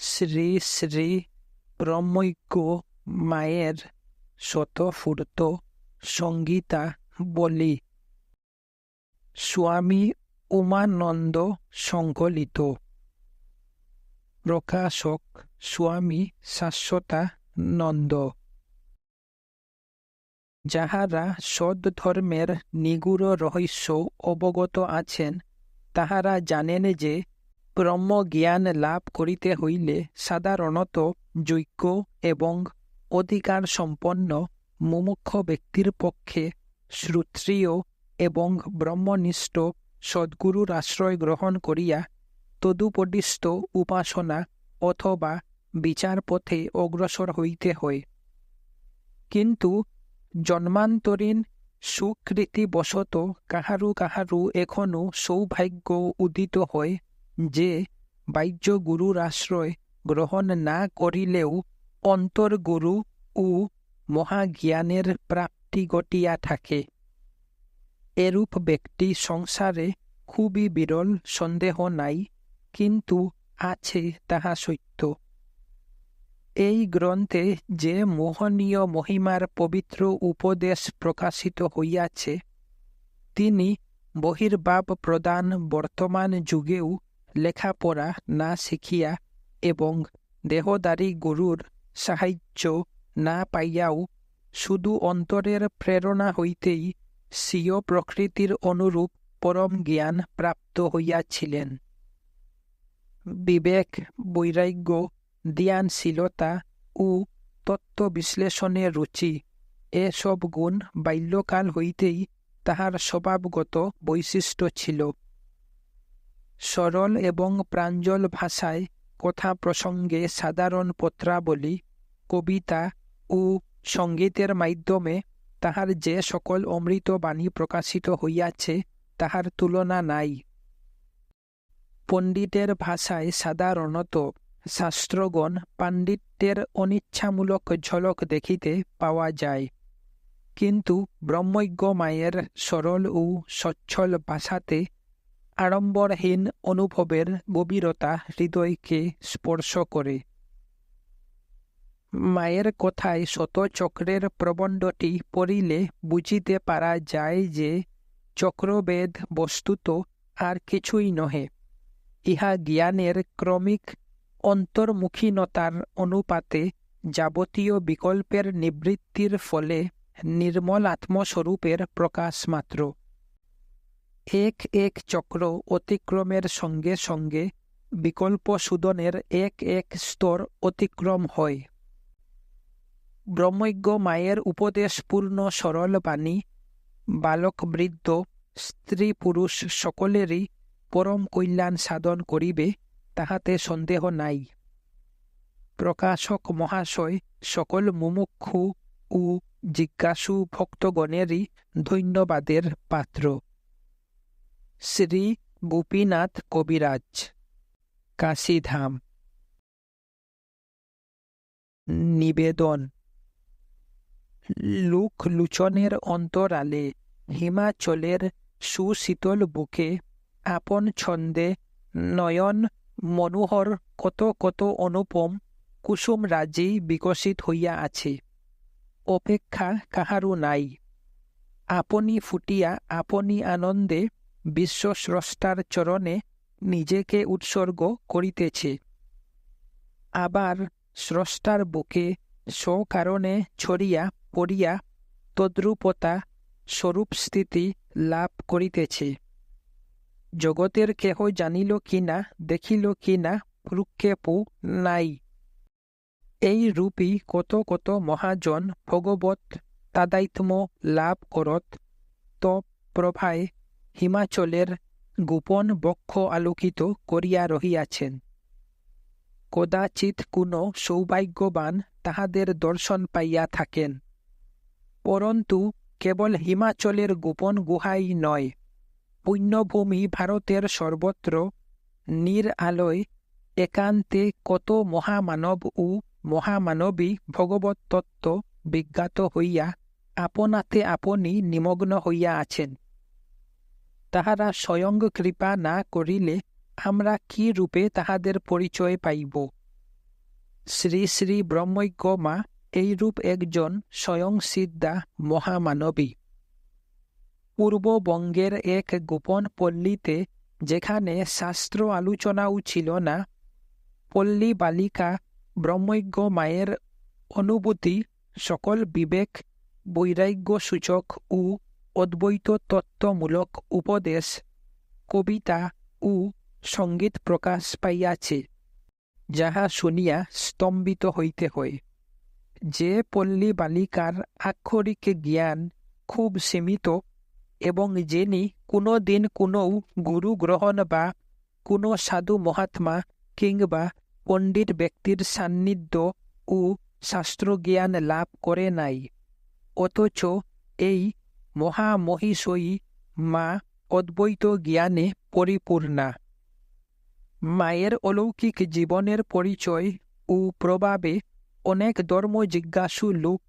শ্রী শ্রী ব্রহ্মৈক্য মায়ের শতফূর্ত সঙ্গীতা বলি। স্বামী উমানন্দ সংকলিত। প্রকাশক স্বামী শাশ্বতানন্দ। যাহারা সদ্ধর্মের নিগুড় রহস্য অবগত আছেন, তাহারা জানেন যে ব্রহ্মজ্ঞান লাভ করিতে হইলে সাধারণত যোগ্য এবং অধিকার সম্পন্ন মুমুক্ষ ব্যক্তির পক্ষে শ্রুত্রিয় এবং ব্রহ্মনিষ্ঠ সদ্গুরুর আশ্রয় গ্রহণ করিয়া তদুপদিষ্ট উপাসনা অথবা বিচারপথে অগ্রসর হইতে হয়। কিন্তু জন্মান্তরীণ সুকৃতিবশত কাহারু কাহারু এখনও সৌভাগ্য উদিত হয় যে বাহ্য গুরুর আশ্রয় গ্রহণ না করিলেও অন্তর্গুরু ও মহাজ্ঞানের প্রাপ্তি ঘটিয়া থাকে। এরূপ ব্যক্তি সংসারে খুবই বিরল, সন্দেহ নাই, কিন্তু আছে তাহা সত্য। এই গ্রন্থে যে মোহনীয় মহিমার পবিত্র উপদেশ প্রকাশিত হইয়াছে, তিনি বহির্ভাব প্রদান বর্তমান যুগেও লেখাপড়া না শিখিয়া এবং দেহদারী গুরুর সাহায্য না পাইয়াও শুধু অন্তরের প্রেরণা হইতেই স্বীয় প্রকৃতির অনুরূপ পরম জ্ঞান প্রাপ্ত হইয়াছিলেন। বিবেক, বৈরাগ্য, ধ্যানশীলতা ও তত্ত্ব বিশ্লেষণে রুচি এসব গুণ বাল্যকাল হইতেই তাহার স্বভাবগত বৈশিষ্ট্য ছিল। সরল এবং প্রাঞ্জল ভাষায় কথা প্রসঙ্গে সাধারণ পত্রাবলী, কবিতা ও সঙ্গীতের মাধ্যমে তাহার যে সকল অমৃত বাণী প্রকাশিত হইয়াছে তাহার তুলনা নাই। পণ্ডিতের ভাষায় সাধারণত শাস্ত্রগণ পাণ্ডিত্যের অনিচ্ছামূলক ঝলক দেখিতে পাওয়া যায়। কিন্তু ব্রহ্মজ্ঞ মায়ের সরল ও সচ্ছল ভাষাতে আড়ম্বরহীন অনুভবের গভীরতা হৃদয়কে স্পর্শ করে। মায়ের কথায় শতচক্রের প্রবন্ধটি পড়িলে বুঝিতে পারা যায় যে চক্রবেদ বস্তুত আর কিছুই নহে। ইহা জ্ঞানের ক্রমিক অন্তর্মুখীনতার অনুপাতে যাবতীয় বিকল্পের নিবৃত্তির ফলে নির্মল আত্মস্বরূপের প্রকাশ মাত্র। এক এক চক্র অতিক্রমের সঙ্গে সঙ্গে বিকল্প সুদনের এক এক স্তর অতিক্রম হয়। ব্রহ্মজ্ঞ মায়ের উপদেশপূর্ণ সরল বাণী, বালক বৃদ্ধ, স্ত্রী পুরুষ সকলেরই পরম কল্যাণ সাধন করিবে, তাহাতে সন্দেহ নাই। প্রকাশক মহাশয় সকল মুমুক্ষু ও জিজ্ঞাসু ভক্তগণেরই ধন্যবাদের পাত্র। শ্রী গোপীনাথ কবিরাজ, কাশীধাম। নিবেদন লুক লুচনের অন্তরালে হিমাচলের সুশীতল বুকে আপন ছন্দে নয়ন মনোহর কত কত অনুপম কুসুম রাজি বিকশিত হইয়া আছে। অপেক্ষা কাহারও নাই। আপনি ফুটিয়া আপনি আনন্দে বিশ্বস্রষ্টার চরণে নিজেকে উৎসর্গ করিতেছে। আবার স্রষ্টার বুকে স্বকারণে ছড়িয়া পড়িয়া তদ্রূপতা স্বরূপস্থিতি লাভ করিতেছে। জগতের কেহ জানিল কিনা, দেখিল কিনা প্রক্ষেপও নাই। এই রূপী কত কত মহাজন ভগবত তাদাইত্ম লাভ করত তপ প্রভায় হিমাচলের গোপন বক্ষ আলোকিত করিয়া রহিয়াছেন। কদাচিৎ কোনো সৌভাগ্যবান তাহাদের দর্শন পাইয়া থাকেন। পরন্তু কেবল হিমাচলের গোপন গুহাই নয়, পুণ্যভূমি ভারতের সর্বত্র নির আলোয় একান্তে কত মহামানব ও মহামানবী ভগবত তত্ত্ব বিজ্ঞাত হইয়া, আপনাতে আপনি নিমগ্ন হইয়া আছেন। তাহারা স্বয়ং কৃপা না করিলে আমরা কি রূপে তাহাদের পরিচয় পাইব? শ্রী শ্রী ব্রহ্মজ্ঞ মা এইরূপ একজন স্বয়ং সিদ্ধা মহামানবী। পূর্ববঙ্গের এক গোপন পল্লীতে যেখানে শাস্ত্র আলোচনাও ছিল না, পল্লী বালিকা ব্রহ্মজ্ঞ মায়ের অনুভূতি সকল বিবেক বৈরাগ্য সূচক ও অদ্বৈত তত্ত্বমূলক উপদেশ, কবিতা ও সংগীত প্রকাশ পাইয়াছে, যাহা শুনিয়া স্তম্ভিত হইতে হয়। যে পল্লী বালিকার আক্ষরিক জ্ঞান খুব সীমিত এবং যিনি কোনো দিন কোনো গুরু গ্রহণ বা কোনো সাধু মহাত্মা কিংবা পণ্ডিত ব্যক্তির সান্নিধ্য ও শাস্ত্রজ্ঞান লাভ করে নাই, অথচ এই মহামহিষয়ী মা অদ্বৈত জ্ঞানে পরিপূর্ণা। মায়ের অলৌকিক জীবনের পরিচয় ও প্রভাবে অনেক ধর্ম জিজ্ঞাসু লোক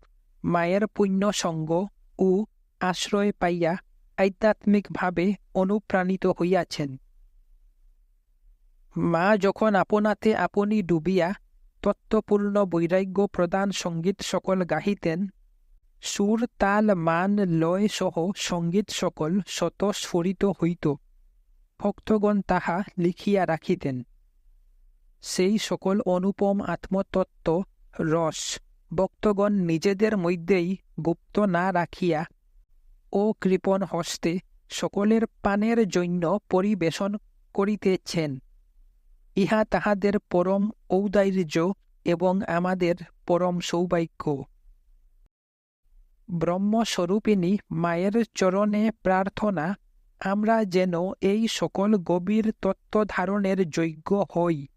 মায়ের পুণ্য সঙ্গ ও আশ্রয় পাইয়া আধ্যাত্মিকভাবে অনুপ্রাণিত হইয়াছেন। মা যখন আপনাতে আপনি ডুবিয়া তত্ত্বপূর্ণ বৈরাগ্য প্রদান সংগীত সকল গাহিতেন সুর তাল মান লয় সহ সংগীত সকল স্বতঃস্ফুরিত হইত। ভক্তগণ তাহা লিখিয়া রাখিতেন। সেই সকল অনুপম আত্মতত্ত্ব, রস ভক্তগণ নিজেদের মধ্যেই গুপ্ত না রাখিয়া ও কৃপণ হস্তে সকলের পানের জন্য পরিবেশন করিতেছেন। ইহা তাহাদের পরম ঔদার্য এবং আমাদের পরম সৌভাগ্য। ব্রহ্মস্বরূপিণী মায়ের চরণে প্রার্থনা, আমরা যেন এই সকল গভীর তত্ত্বধারণের যোগ্য হই।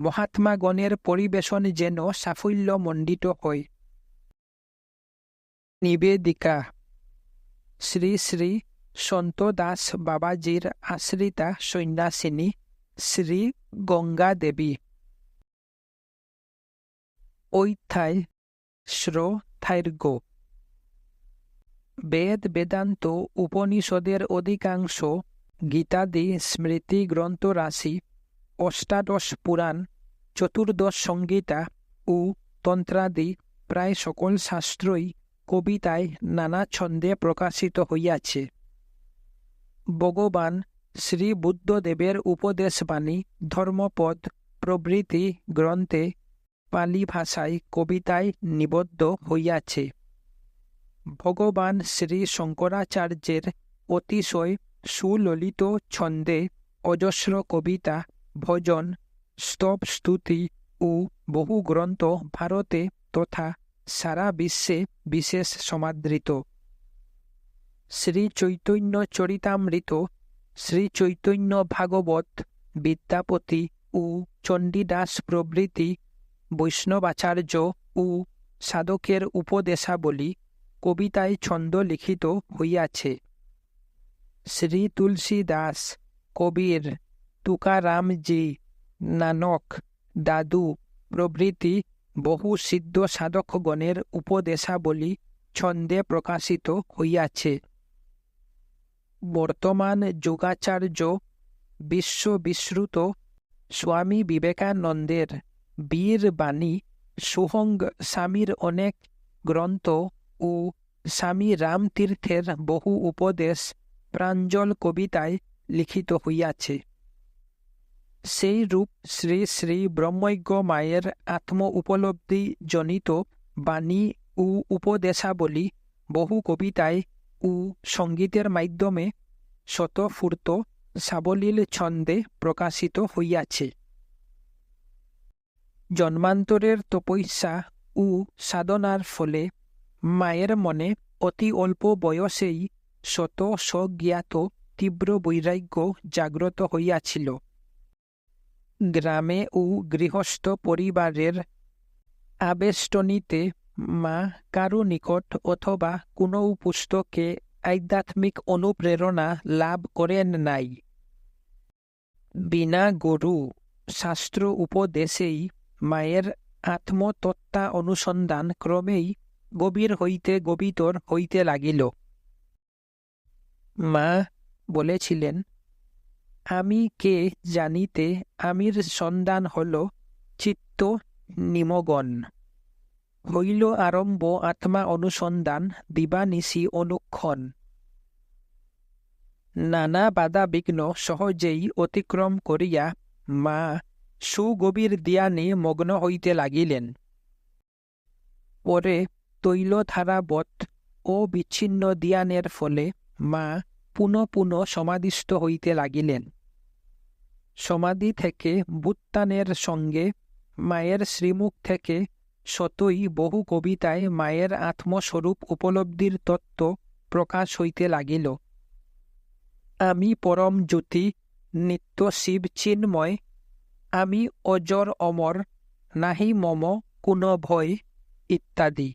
মহাত্মাগণের পরিবেশন যেন সাফল্যমণ্ডিত হয়। নিবেদিকা। শ্রী শ্রী সন্ত দাস বাবাজির আশ্রিতা সন্ন্যাসিনী, শ্রী গঙ্গা দেবী ঐথায় শ্রোথার্গ বেদ বেদান্ত উপনিষদের অধিকাংশ গীতাদি স্মৃতি গ্রন্থ রাশি, অষ্টাদশ পুরাণ, চতুর্দশ সংগীতা ও তন্ত্রাদি প্রায় সকল শাস্ত্রই কবিতায় নানা ছন্দে প্রকাশিত হইয়াছে। ভগবান শ্রী বুদ্ধদেবের উপদেশবাণী, ধর্মপদ, প্রভৃতি গ্রন্থে পালি ভাষায় কবিতায় নিবদ্ধ হইয়াছে। ভগবান শ্রী শঙ্করাচার্যের অতিশয় সুললিত ছন্দে অজস্র কবিতা, ভজন, স্তব স্তুতি ও বহু গ্রন্থ ভারতে তথা সারা বিশ্বে বিশেষ সমাদৃত। শ্রী চৈতন্য চরিতামৃত, শ্রী চৈতন্য ভাগবত, বিদ্যাপতি ও চণ্ডীদাস প্রভৃতি বৈষ্ণবাচার্য ও সাধকের উপদেশাবলী কবিতায় ছন্দ লিখিত হইয়াছে। শ্রী তুলসী দাস কবির তুকারামজি নানক দাদু প্রভৃতি বহু সিদ্ধ সাধকগণের উপদেশাবলী ছন্দে প্রকাশিত হইয়াছে। বর্তমান যোগাচার্য বিশ্ববিশ্রুত স্বামী বিবেকানন্দের বীর বাণী সুহঙ্গ স্বামীর অনেক গ্রন্থ ও স্বামী রামতীর্থের বহু উপদেশ প্রাঞ্জল কবিতায় লিখিত হইয়াছে। সেই রূপ শ্রী শ্রী ব্রহ্মজ্ঞ মায়ের আত্ম উপলব্ধি জনিত বাণী ও উপদেশাবলী বহু কবিতায় ও সঙ্গীতের মাধ্যমে শতফূর্ত সাবলীল ছন্দে প্রকাশিত হইয়াছে। জন্মান্তরের তপস্যা ও সাধনার ফলে মায়ের মনে অতি অল্প বয়সেই শত স্বজ্ঞাত তীব্র বৈরাগ্য জাগ্রত হইয়াছিল। গ্রামে ও গৃহস্থ পরিবারের আবেষ্টনীতে মা কারও নিকট অথবা কোনো পুস্তকে আধ্যাত্মিক অনুপ্রেরণা লাভ করেন নাই। বিনা গরু শাস্ত্র উপদেশেই মায়ের আত্মতত্ত্বা অনুসন্ধান ক্রমেই গভীর হইতে গভীতর হইতে লাগিল। মা বলেছিলেন, আমি কে জানিতে আমির সন্ধান হল চিত্ত নিমগণ। হইল আরম্ভ আত্মা অনুসন্ধান দিবানিশি অনুক্ষণ। নানা বাধা বিঘ্ন সহজেই অতিক্রম করিয়া মা সুগভীর দিয়ানে মগ্ন হইতে লাগিলেন। পরে তৈলধারাবৎ ও বিচ্ছিন্ন দিয়ানের ফলে মা পুনঃ পুনঃ সমাধিস্থ হইতে লাগিলেন। সমাধি থেকে বুত্তানের সঙ্গে মায়ের শ্রীমুখ থেকে শতই বহু কবিতায় মায়ের আত্মস্বরূপ উপলব্ধির তত্ত্ব প্রকাশ হইতে লাগিল। আমি পরম জ্যোতি, নিত্য শিব চিন্ময়, আমি অজর অমর, নাহি মম কোন ভয়, ইত্যাদি।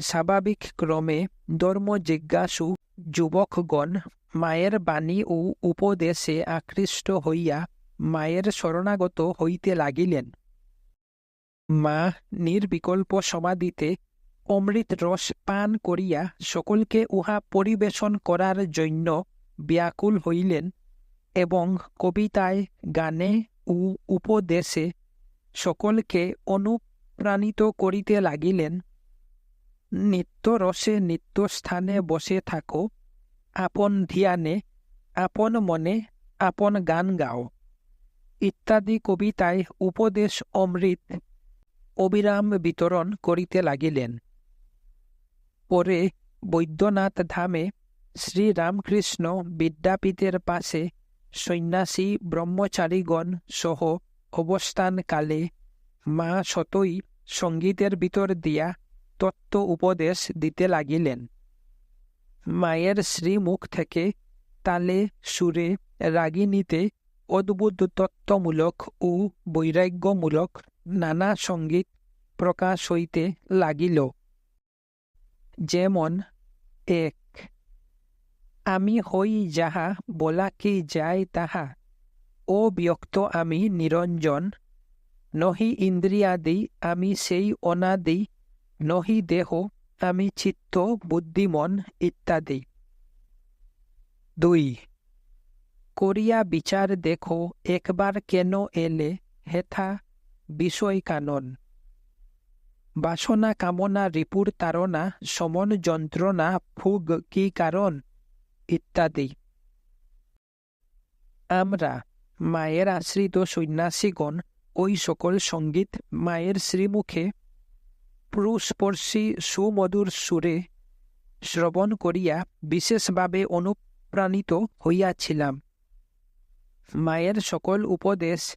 স্বাভাবিক ক্রমে ধর্ম জিজ্ঞাসু যুবকগণ মায়ের বাণী ও উপদেশে আকৃষ্ট হইয়া মায়ের শরণাগত হইতে লাগিলেন। মা নির্বিকল্প সমাধিতে অমৃত রস পান করিয়া সকলকে উহা পরিবেশন করার জন্য ব্যাকুল হইলেন এবং কবিতায়, গানে ও উপদেশে সকলকে অনুপ্রাণিত করিতে লাগিলেন। নিত্য রসে নিত্য স্থানে বসে থাকো। আপন ধ্যানে, আপন মনে, আপন গান গাও। ইত্যাদি কবিতায় উপদেশ অমৃত অবিরাম বিতরণ করিতে লাগিলেন। পরে বৈদ্যনাথ ধামে শ্রীরামকৃষ্ণ বিদ্যাপীঠের পাশে সন্ন্যাসী ব্রহ্মচারীগণ সহ অবস্থানকালে মা সতই সঙ্গীতের ভিতর দিয়া তত্ত্ব উপদেশ দিতে লাগিলেন। মায়ের শ্রীমুখ থেকে তালে সুরে রাগিনীতে অদ্ভুত তত্ত্বমূলক ও বৈরাগ্যমূলক নানা সংগীত প্রকাশ হইতে লাগিল। যেমন, এক, আমি হই যাহা বলা কি যায় তাহা। ও ব্যক্ত আমি নিরঞ্জন। নহি ইন্দ্রিয়াদি আমি সেই অনাদি নহি দেহ আমি চিত্ত বুদ্ধিমন ইত্যাদি। দুই, করিয়া বিচার দেখো, একবার কেন এলে হেথা বিষয় কানন। বাসনা কামনা, রিপুর তারণা সমন যন্ত্রণা, ফুগ কি কারণ ইত্যাদি। আমরা, মায়ের আশ্রিত সন্ন্যাসীগণ, ওই সকল সংগীত মায়ের শ্রীমুখে পুরুস্পর্শী সুমধুর সুরে শ্রবণ করিয়া বিশেষভাবে অনুপ্রাণিত হইয়াছিলাম। মায়ের সকল উপদেশ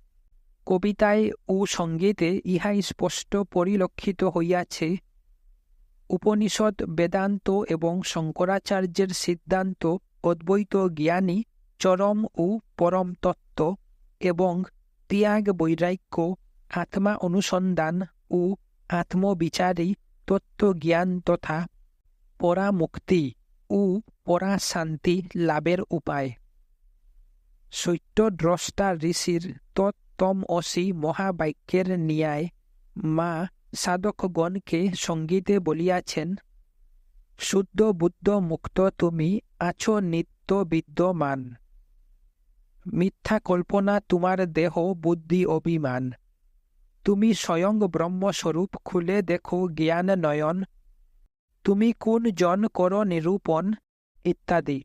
কবিতায় ও সঙ্গীতে ইহাই স্পষ্ট পরিলক্ষিত হইয়াছে। উপনিষদ, বেদান্ত এবং শঙ্করাচার্যের সিদ্ধান্ত অদ্বৈত জ্ঞানী চরম ও পরম তত্ত্ব এবং ত্যাগ বৈরাগ্য, আত্মা অনুসন্ধান ও আত্মবিচারী তত্ত্বজ্ঞান তথা পরামুক্তি ও পরাশান্তি লাভের উপায়। সত্যদ্রষ্টা ঋষির তত্তম অসি মহাবাক্যের ন্যায় মা সাধকগণকে সঙ্গীতে বলিয়াছেন, শুদ্ধ বুদ্ধ মুক্ত তুমি আছো নিত্য বিদ্যমান। মিথ্যা কল্পনা তোমার দেহ বুদ্ধি অভিমান। তুমি স্বয়ং ব্রহ্মস্বরূপ খুলে দেখো জ্ঞান নয়ন তুমি কোন জন কর নিরূপণ, ইত্যাদি।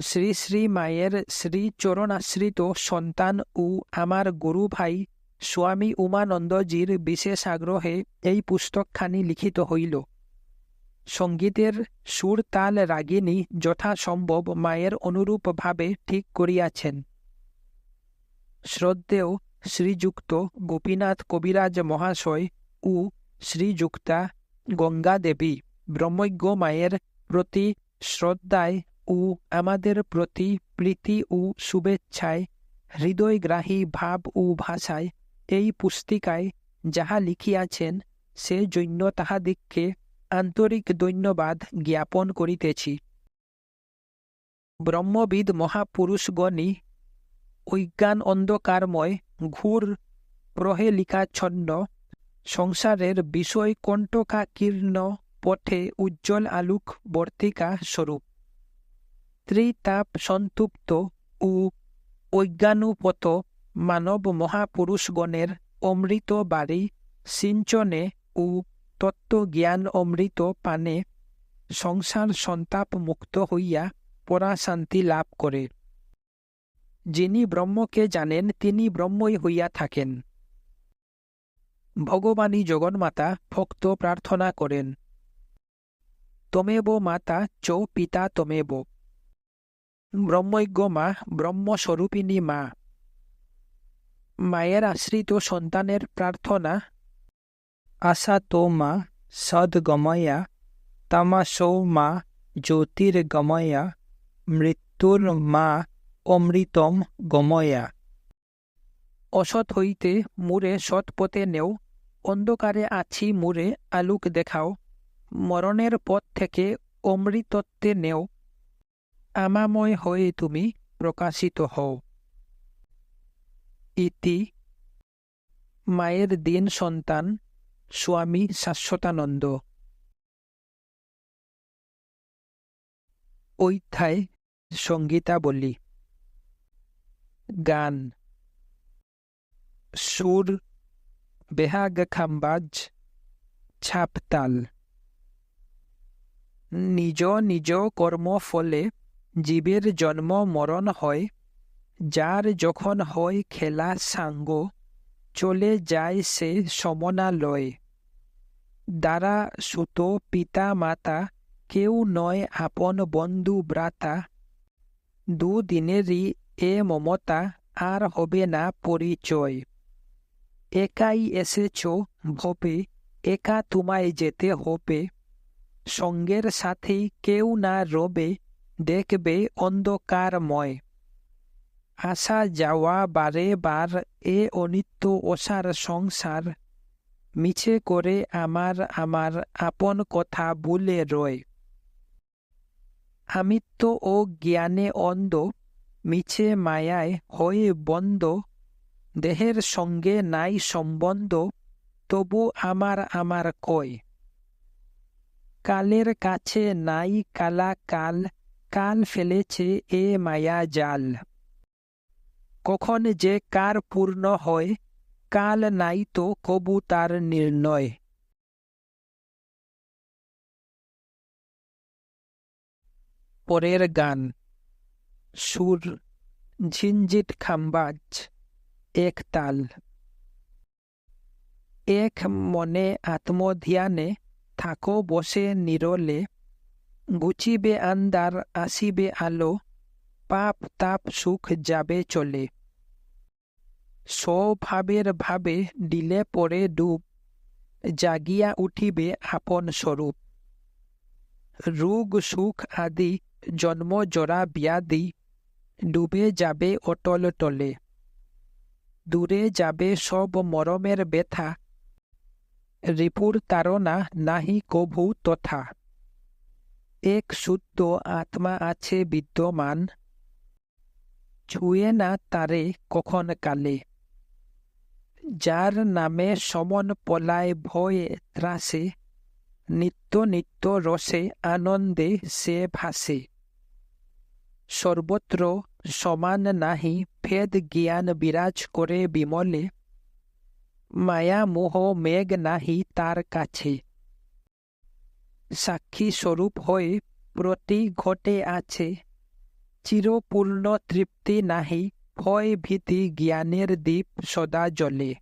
শ্রী শ্রী মায়ের শ্রী চরণাশ্রিত সন্তান ও আমার গুরু ভাই স্বামী উমানন্দজির বিশেষ আগ্রহে এই পুস্তকখানি লিখিত হইল। সঙ্গীতের সুর তাল রাগিনী যথাসম্ভব মায়ের অনুরূপভাবে ঠিক করিয়াছেন। শ্রদ্ধেয় শ্রীযুক্ত গোপীনাথ কবিরাজ মহাশয় ও শ্রীযুক্তা গঙ্গা দেবী ব্রহ্মজ্ঞ মায়ের প্রতি শ্রদ্ধায় ও আমাদের প্রতি প্রীতি ও শুভেচ্ছায় হৃদয়গ্রাহী ভাব ও ভাষায় এই পুস্তিকায় যাহা লিখিয়াছেন, সে জন্য তাহাদিগকে আন্তরিক ধন্যবাদ জ্ঞাপন করিতেছি। ব্রহ্মবিদ মহাপুরুষগণই অজ্ঞান অন্ধকারময় ঘুর প্রহেলিকাচ্ছন্ন সংসারের বিষয় কণ্টকাকীর্ণ পথে উজ্জ্বল আলোক বর্তিকা স্বরূপ। ত্রিতাপ সন্তুপ্ত ও অজ্ঞানুপত মানব মহাপুরুষগণের অমৃত বাড়ি সিঞ্চনে ও তত্ত্বজ্ঞান অমৃত পানে সংসার সন্তাপ মুক্ত হইয়া পরাশান্তি লাভ করে। যিনি ব্রহ্মকে জানেন, তিনি ব্রহ্মই হইয়া থাকেন। ভগবানী জগন্মাতা, ভক্ত প্রার্থনা করেন। তমেব মাতা, চ পিতা তমেব। ব্রহ্মজ্ঞ মা, ব্রহ্মস্বরূপিণী মা। মায়ের আশ্রিত সন্তানের প্রার্থনা। আশা তো মা, সদ্গময়া। তামাসো মা, জ্যোতির্গময়া। মৃত্যুর মা অমৃতম গময়া। অসৎ হইতে মুরে সৎ পথে নেও, অন্ধকারে আছি মুরে আলোক দেখাও, মরণের পথ থেকে অমৃতত্বে নেও। আমাময় হয়ে তুমি প্রকাশিত হও। ইতি। মায়ের দিন সন্তান, স্বামী শাশ্বতানন্দ। ঐথায় সঙ্গীতাবলী। গান। সুর, বেহাগ খাম্বাজ, ছাপতাল। নিজ নিজ কর্ম ফলে জীবের জন্ম মরণ হয়, যার যখন হয় খেলা সাঙ্গ, চলে যায় সে সমনালয়। দ্বারা সুত পিতা মাতা, কেউ নয় আপন বন্ধু ব্রাতা দুদিনেরই এ মমতা আর হবে না পরিচয় একাই এসেছ ভবে একা তোমায় যেতে হবে সঙ্গের সাথে কেউ না রবে দেখবে অন্ধকারময় আসা যাওয়া বারে বার এ অনিত্য অসার সংসার মিছে করে আমার আমার আপন কথা বলে রয় আমিত্ব ও জ্ঞানে অন্ধ মিছে মায়ায় হয়ে বন্ধ, দেহের সঙ্গে নাই সম্বন্ধ, তবু আমার আমার কয়। কালের কাছে নাই কালা কাল কাল ফেলেছে এ মায়া জাল। কখন যে কার পূর্ণ হয়, কাল নাই তো কবু তার নির্ণয়। পরের গান। সুর, ঝিনঝিট খাম্বাজ, এক তাল। এক মনে আত্মধ্যানে থাকো বসে নিরলে গুচিবে আন্দার আসিবে আলো, পাপ তাপ সুখ যাবে চলে। স্বভাবের ভাবে দিলে পরে ডুব, জাগিয়া উঠিবে আপন স্বরূপ। রোগ সুখ আদি জন্ম জরা ব্যাধি ডুবে যাবে অটল টলে। দূরে যাবে সব মরমের ব্যথা। রিপুর তারনা নাহি কভু তথা। এক শুদ্ধ আত্মা আছে বিদ্যমান। ছুঁয়ে না তারে কখন কালে। যার নামে সমন পলায় ভয়ে ত্রাসে, নিত্য নিত্য রসে আনন্দে সে ভাসে। সর্বত্র সমান নাহি ভেদ জ্ঞান বিরাজ করে বিমলে। মায়া মোহ মেঘ নাহি তার কাছে। সাক্ষী স্বরূপ হয়ে প্রতি ঘটে আছে। চিরপূর্ণ তৃপ্তি নাহি, ভয় ভীতি জ্ঞানের দ্বীপ সদা জলে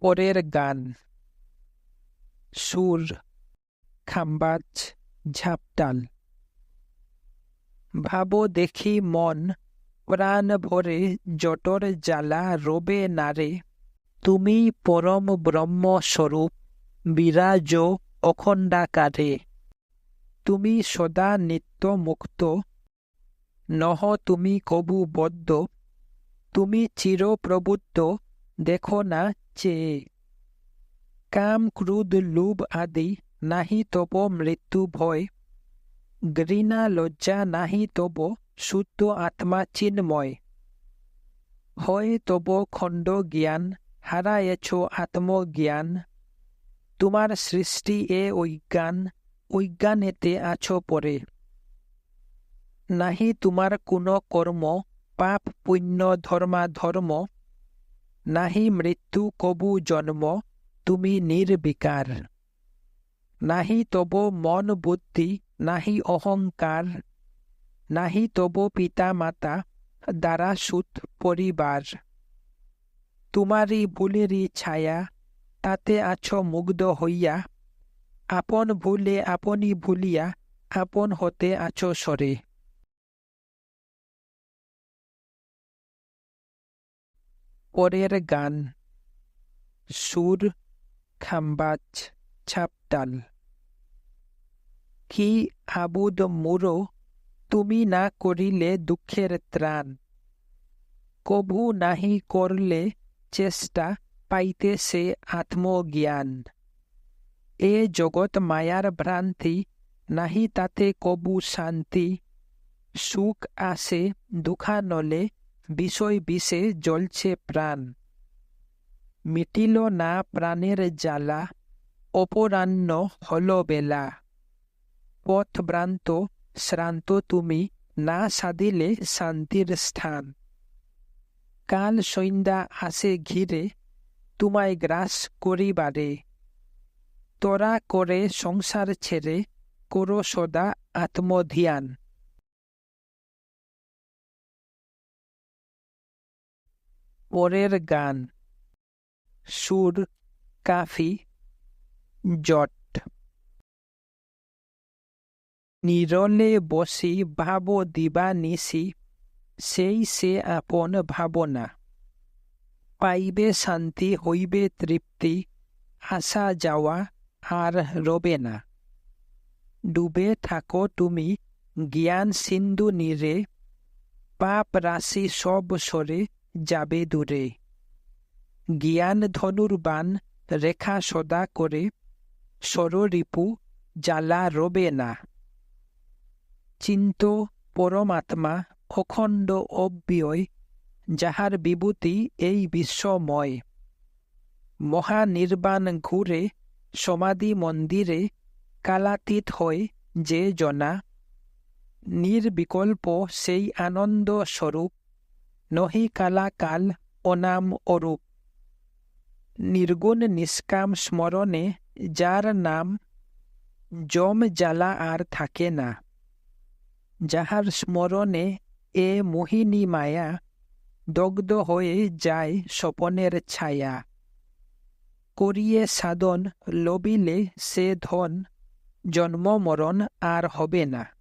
পরের গান। সুর। খাম্বাজ, ঝাপটাল। ভাবো দেখি মন, প্রাণ ভরে জটর জ্বালা রবে নারে। তুমি পরম ব্রহ্ম স্বরূপ বিরাজ অখণ্ডাকারে। তুমি সদা নিত্য মুক্ত। নহ তুমি কবু বদ্ধ। তুমি চিরপ্রবুদ্ধ দেখো না চেয়ে। কাম ক্রুদ লোভ আদি নাহি তব মৃত্যু ভয়। ঘৃণা লজ্জা নাহি তব শুদ্ধ আত্মা চিন্ময়। হয় তব খণ্ড জ্ঞান হারায়েছ আত্মজ্ঞান। তোমার সৃষ্টি এ অজ্ঞান, অজ্ঞানেতে আছো পরে নাহি তোমার কোনো কর্ম পাপ, পুণ্য ধর্মা ধর্ম নাহি মৃত্যু কবু জন্ম, তুমি নির্বিকার নাহি তব মন বুদ্ধি, নাহি অহংকার, নাহি তব পিতা মাতা দ্বারা সুত পরিবার। তোমারই ভুলেরই ছায়া, তাতে আছ মুগ্ধ হইয়া। আপন ভুলে আপনি ভুলিয়া, আপন হতে আছ সরে। পরের গান। সুর, খাম্বাজ। ছাপটাল কি আবুদ মুরো, তুমি না করিলে দুঃখের ত্রাণ। কভু নাহি করলে চেষ্টা, পাইতে সে আত্মজ্ঞান। এ জগৎ মায়ার ভ্রান্তি, নাহি তাতে কবু শান্তি। সুখ আসে দুঃখানলে, বিষয় বিষে জ্বলছে প্রাণ। মিটিল না প্রাণের জ্বালা অপরাহ্ন হল বেলা পথভ্রান্ত শ্রান্ত তুমি না সাধিলে শান্তির স্থান কাল সন্ধ্যা আসে ঘিরে তোমায় গ্রাস করিবারে তোরা করে সংসার ছেড়ে করো সদা আত্মধিয়ান পরের গান সুর কাফি জট। নিরলে বসি ভাব দিবা নিশি, সেই সে আপন ভাবনা। পাইবে শান্তি, হইবে তৃপ্তি, আসা যাওয়া আর রবে না। ডুবে থাকো তুমি জ্ঞান সিন্ধু নীরে, পাপ রাশি সব সরে যাবে দূরে। জ্ঞান ধনুর্বান রেখা সদা করে সররিপু জ্বালা রবে না। চিন্ত পরমাত্মা অখণ্ড অব্যয়, যাহার বিভূতি এই বিশ্বময়। মহানির্বাণ ঘুরে, সমাধি মন্দিরে, কালাতীত হয় যে জনা। নির্বিকল্প সেই আনন্দ স্বরূপ, নহি কালাকাল অনাম অরূপ। নির্গুণ নিষ্কাম স্মরণে যার নাম জম জ্বালা আর থাকে না। যাহার স্মরণে এ মোহিনী মায়া দগ্ধ হয়ে যায় স্বপনের ছায়া। করিয়ে সাধন লবিলে সে ধন জন্ম মরণ আর হবে না।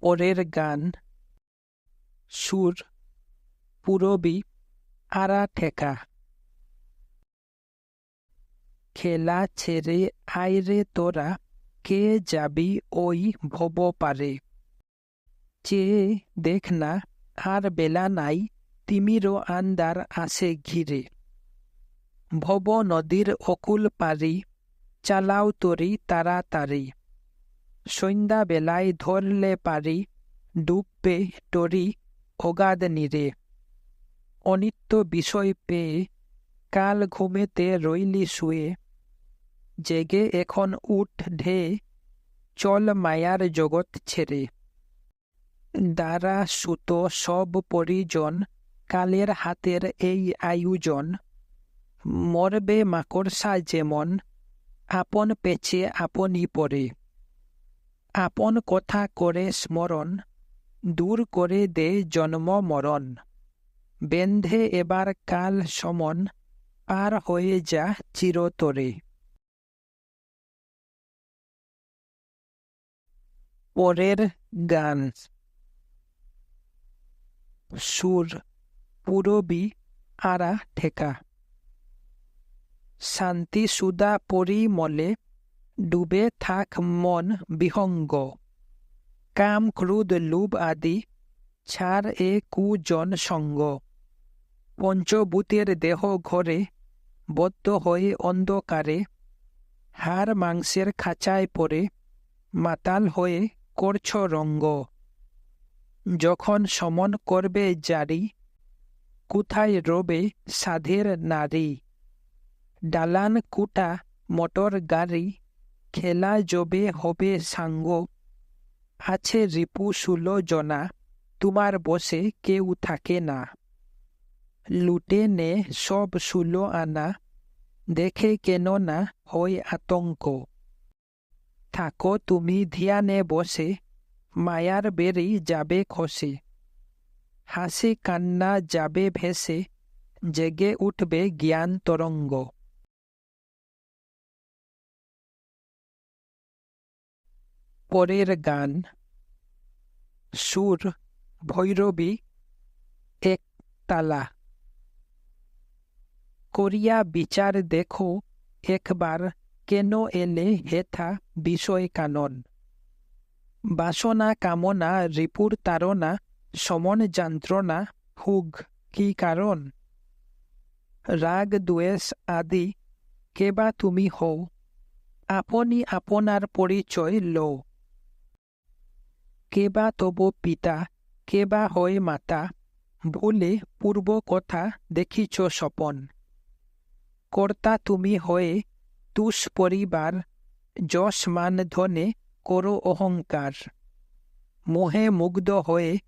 পরের গান সুর, পুরবী আরা ঠেকা খেলা ছেড়ে আইরে তোরা কে যাবি ওই ভব পারে চেয়ে দেখ না আর বেলা নাই তিমিরও আন্দার আসে ঘিরে ভব নদীর অকুল পারি চালাও তরি তাড়াতাড়ি সন্ধ্যা বেলায় ধরলে পারি ডুববে টরি অগাধ নীরে অনিত্য বিষয় পেয়ে কাল ঘুমেতে রইলি শুয়ে। জেগে এখন উঠ ঢে, চল মায়ার জগৎ ছেড়ে। দ্বারা সুত সব পরিজন, কালের হাতের এই আয়োজন। মরবে মাকড়সা যেমন, আপন পেছে আপনি পরে। আপন কথা করে স্মরণ, দূর করে দে জন্ম মরণ। বেন্ধে এবার কাল সমন পার হয়ে যা চিরতরে। পরের গান। সুর, পুরবী, আরা, ঠেকা। শান্তি সুদা পরিমলে ডুবে থাক মন বিহঙ্গ। কাম ক্রুদ লুব আদি ছাড় এ কুজন সঙ্গ। পঞ্চভূতের দেহ ঘরে, বদ্ধ হয়ে অন্ধকারে, হাড় মাংসের খাঁচায় পড়ে, মাতাল হয়ে করছ রঙ্গ। যখন সমন করবে জারি কোথায় রবে সাধের নারী। ডালান কুটা মোটর গাড়ি, খেলা জবে হবে সাঙ্গ। আছে রিপু সুলো জনা তোমার বসে কেউ থাকে না। লুটে নে সব সুলো আনা, দেখে কেন না হয় আতঙ্ক। থাকো তুমি ধিয়ানে বসে, মায়ার বেরি যাবে খসে। হাসি কান্না যাবে ভেসে, জেগে উঠবে জ্ঞান তরঙ্গ। পরের গান। সুর ভৈরবী এক তালা। করিয়া বিচার দেখো একবার কেন এলে হেথা বিষয় কানন। বাসনা কামনা, রিপুর তারনা সমন যন্ত্রণা, হুগ কি কারণ? রাগ দ্বেষ আদি কেবা তুমি হও, আপনি আপনার পরিচয় লও। কেবা তব পিতা কেবা হয় মাতা ভুলে পূর্ব কথা দেখিছ স্বপন। কর্তা তুমি হয়ে তুষ পরিবার, যশ মান ধনে করো অহংকার। মোহে মুগ্ধ হয়ে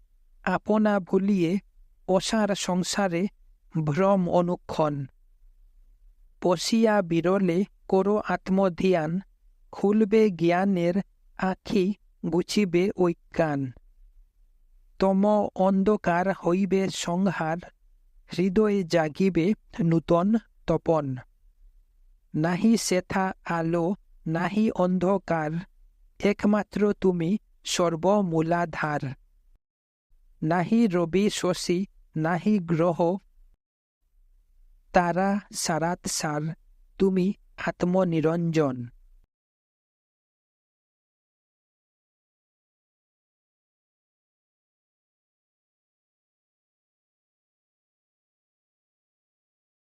আপনা ভুলিয়ে অসার সংসারে ভ্রম অনুক্ষণ। পশিয়া বিরলে করো আত্মধ্যান, খুলবে জ্ঞানের আখি, গুছিবে ঐজ্ঞান তম অন্ধকার হইবে সংহার, হৃদয়ে জাগিবে নূতন তপন। নাহি সেথা আলো, নাহি অন্ধকার, একমাত্র তুমি সর্বমূলাধার। নাহি রবি শশী, নাহি গ্রহ, তারা সারাত সার তুমি আত্মনিরঞ্জন।